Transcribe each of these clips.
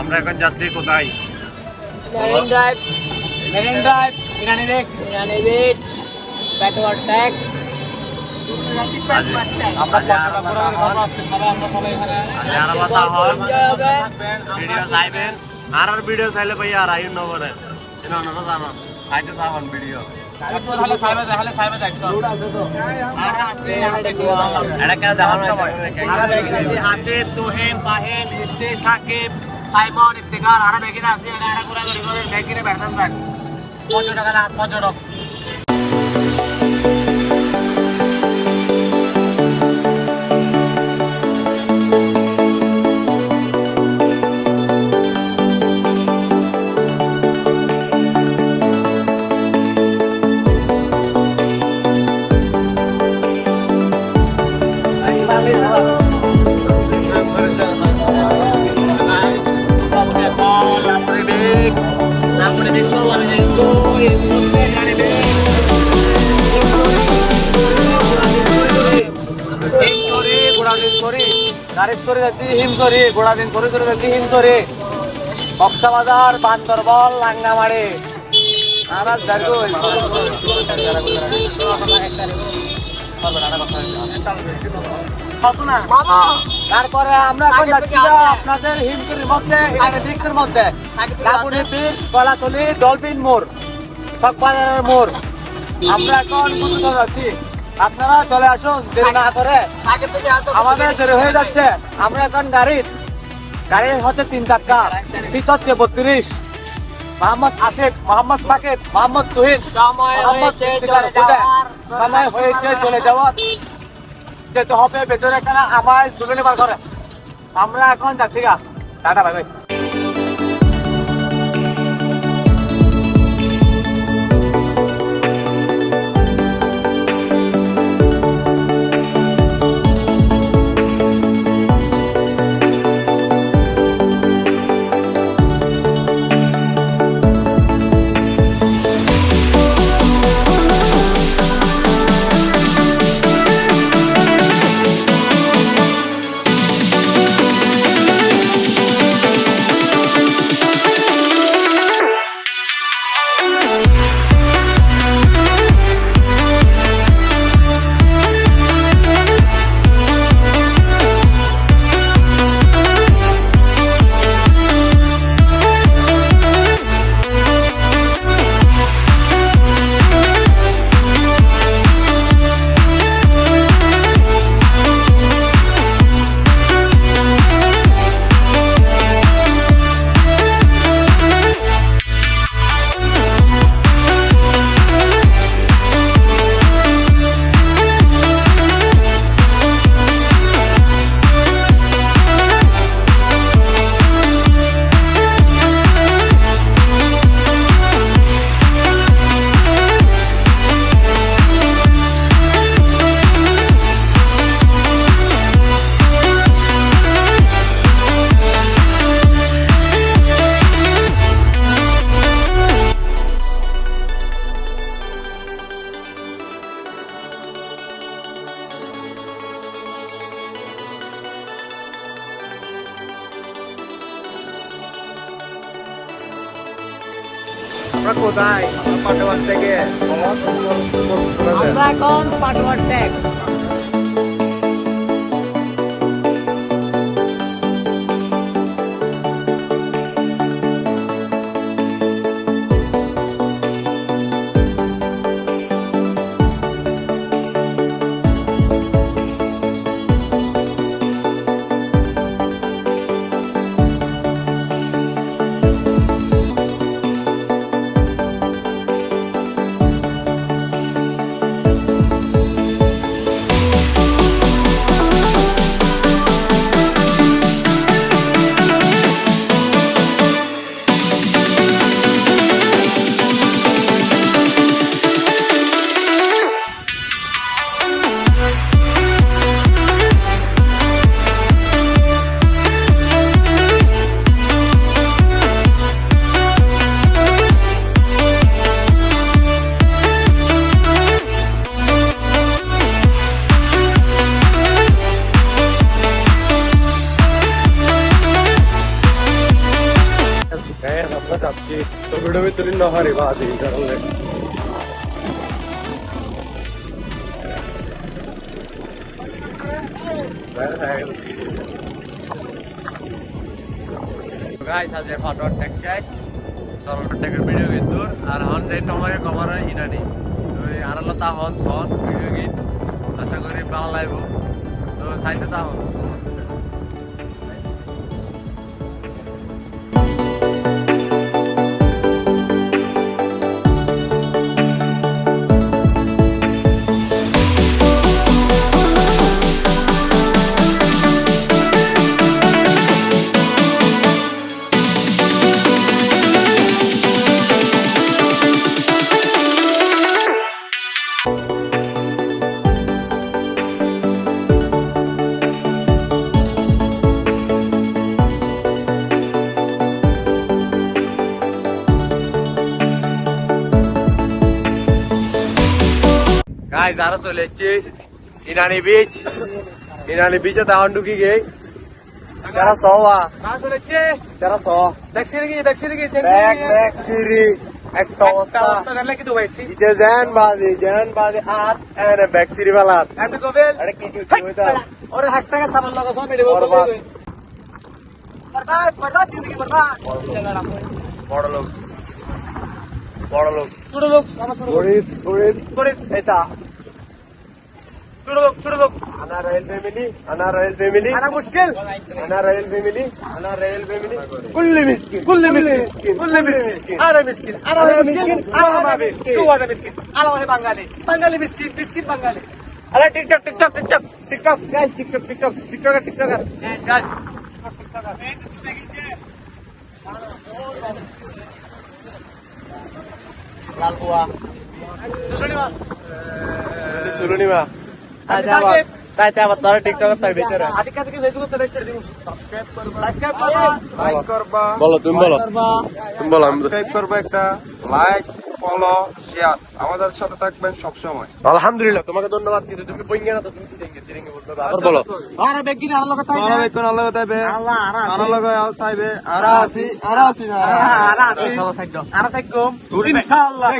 আমরা এখন যাচ্ছি কোথায়? মেরিন ড্রাইভ মেরিন ড্রাইভ ইরানি রেক্স ইরানি বিচ ব্যাটওয়ার ট্যাগ আমরা কতটা বড় করে ঘর আজকে সবাই আমরা সবাই এখানে আর আর ভিডিও চাইলে ভাই আর আইন নবরে এটা অন্যরা জানো আইতে চাহন ভিডিও সাইবে দেখছ আর আছে এটা কেন দেখানো হয়েছে? হাসিব তুহিন পাহিল ইস্তি সাকিব এটা আর ঘোরা ঘুরি করে থাক পর্যটক না পর্যটক কক্সবাজার বান্দরবন লাঙ্গামারি তারপরে আমরা এখন যাচ্ছি আপনাদের হিমচুরির মধ্যে এখানে ব্রিক্সের মধ্যে লাবণী বিচ গলাতলি ডলফিন মোড় চকবাজারের মোড় আমরা এখন যাচ্ছি আপনারা চলে আসুন দেরি না করে। আমাদের দেরি হয়ে যাচ্ছে। আমরা এখন গাড়ির গাড়ি হচ্ছে তিন চাক্কা সিট হচ্ছে বত্রিশ। মোহাম্মদ আসিফ মোহাম্মদ সাকিব মোহাম্মদ তুহিন মোহাম্মদ। সময় হয়েছে চলে যাওয়ার। যেতে হবে ভেতরে এখানে আমার তুলে নেবার করে। আমরা এখন যাচ্ছি গা। টাটা ভাই ভাই আমরা কোথায়? পাটওয়ান থেকে। আমরা এখন পাটওয়ার ট্যাগ ভিডিও ভিতরে নহরে বাজে এই কারণে গাইস আজ ফটো টেক শেষ। সরল টেকের ভিডিও কিন্তু আর হন যাই তোমাকে কভার এই আরালো তা হন সন ভিডিও গীত আশা করি ভালো লাগবে। তো সাইতে তা হন। গাইস আরও চলে এসছি। ইনানি বিচ ইনানি বিচে তখন ঢুকি গে তেরা সওয়া না চলেছে তেরা স ভ্যাকসিন গিয়ে ভ্যাকসিন গিয়ে ব্যাক ব্যাক সিরি একটা অবস্থা। অবস্থা জানলে কি দুবাইছি ইতে জ্যান বাদি জ্যান বাদি আত এনে ব্যাক সিরি বালাত এমনি কবেল আরে কি কি হইতা? ওরে হাট টাকা সামান লাগা সব মেরে বলব বরবাদ। বরবাদ জিন্দগি বরবাদ? বড় লোক। বড় লোক। ছোট লোক। গরিব গরিব। গরিব। এটা। छोड़ दो छोड़ दो अना रॉयल फैमिली अना रॉयल फैमिली अना मुश्किल। अना रॉयल फैमिली अना रॉयल फैमिली कुल्ली मिस्किन कुल्ली मिस्किन कुल्ली मिस्किन अरे मिस्किन अरे मिस्किन अरे मिस्किन चुवाड़ा मिस्किन अला है बंगाली। बंगाली मिस्किन मिस्किन बंगाली। अरे TikTok TikTok TikTok TikTok guys TikTok TikTok TikToker TikToker guys guys लाल बुआ। सुलूनी माँ। सुलूनी माँ। তাই তাই আবার তোরা টিকটক তার ভিতরে। আদিকা থেকে ফেসবুক তে রেজিস্টার দিব। সাবস্ক্রাইব করবা। সাবস্ক্রাইব করবা। লাইক করবা। বলো তুমি বলো। তুমি বলো সাবস্ক্রাইব করবা একটা। লাইক ফলো শেয়ার আমাদের সাথে থাকবেন সব সময় আলহামদুলিল্লাহ তোমাকে ধন্যবাদ কিন্তু তুমি বইঙ্গে না তো তুমি বলবে আবার বলো। আরে বেগিন আর লগা তাই তোরা বেকন আল্লাহ তাইবে আল্লাহ আরা লগে আল তাইবে। আরা আছি আরা না? আরা আছে। আরা থাকম ইনশাআল্লাহ।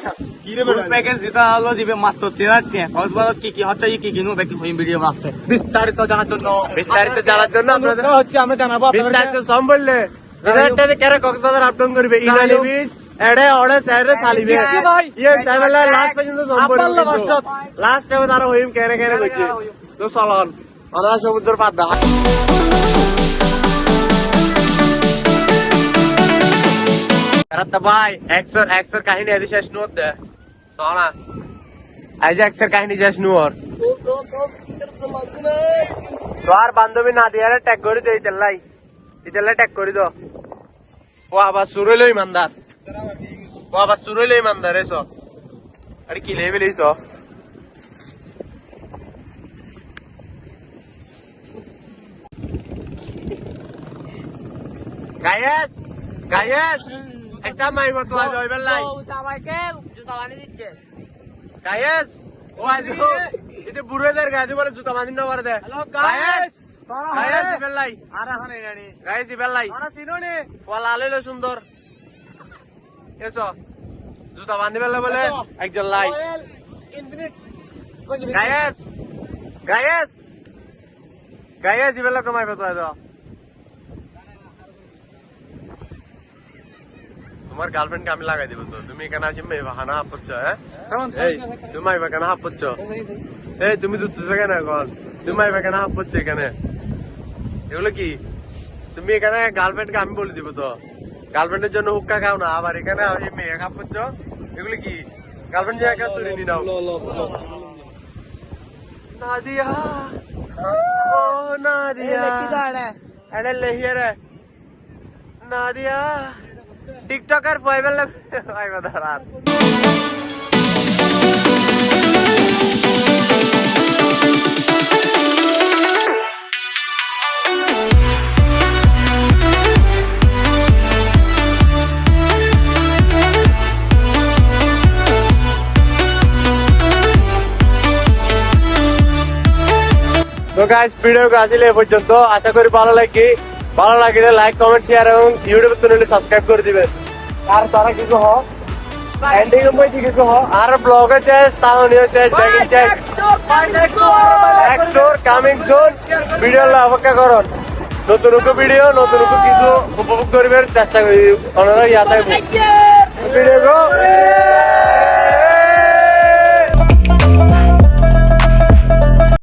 প্যাকেজ যেটা হলো দিবে মাত্র তিন হাজার টাকা। কক্সবাজার কি কি হচ্ছে কি কি বাকি হইম ভিডিও আসতে বিস্তারিত জানার জন্য বিস্তারিত জানার জন্য আপনাদের আপনাদের হচ্ছে আমরা জানাব বিস্তারিত সব বললে রেডটাতে কেরে কক্সবাজার আপডাউন করবে? ইনালি বিচ এড়ে ওড়ে সাইরে সালিবে। ইয়ে সাইবেলা লাস্ট পর্যন্ত সম্পর্ক আপাল্লা লাস্ট টাইমে তারা হইম কেরে কেরে কইছে তো চলন অদা সমুদ্র দা। ভাই একশোর একশোর কাহিনী আদি শেষ দে। আজ একশোর কাহিনী শেষ নুয়ার তোর বান্ধবী না দিয়ে ট্যাগ করে দে ইতেলাই ইতেলাই ট্যাগ করে দো। ও আবার শুরু হইল ইমানদার। ও আবার শুরু হইল ইমানদার এসো। আরে কি লেভেল এইসো গায়েস গায়েস একটা মাইব তো আজ হইবেন লাই। বানিয়ে দিচ্ছে। গায়েস ও আজ এতে বুড়োদের গায়ে বলে জুতা বাঁধি না দে গায়েস হানে গায়েস সুন্দর। এসো জুতা বাঁধি বলে একজন লাই। ইনফিনিট গায়েস গায়েস গায়েস ইবেলা কমাই পেতো তোমার গার্লফ্রেন্ডকে আমি লাগাই দিব তো তুমি এখানে আছি মেয়ে হানা হাপ করছ হ্যাঁ এই তুমি মাইবা কেন হাপ করছ এই তুমি দুধ কেন এখন তুমি মাইবা কেন হাপ করছ এখানে এগুলো কি তুমি এখানে গার্লফ্রেন্ডকে আমি বলে দিব তো গার্লফ্রেন্ডের জন্য হুক্কা খাও না আবার এখানে আমি মেয়ে হাপ করছ এগুলো কি গার্লফ্রেন্ড যে একটা চুরি নি নাও নাদিয়া ও নাদিয়া এনে লেহিয়ে রে নাদিয়া টিকটকার ফাইবার দাঁড়ান। তো গাইস ভিডিও এ পর্যন্ত। আশা করি ভালো লাগে ভালো লাগলে লাইক কমেন্ট শেয়ার এবং ইউটিউবে তো নিলে সাবস্ক্রাইব করে দিবেন। আর তারা কিছু হ এন্ডিং এর কিছু হ আর ব্লগে শেষ তাও নিয়ে শেষ ব্যাগিং শেষ। Next door coming zone video অপেক্ষা করুন। নতুন ভিডিও নতুন কিছু উপভোগ করিবার চেষ্টা করি ওনারা ইয়া থাকব ভিডিও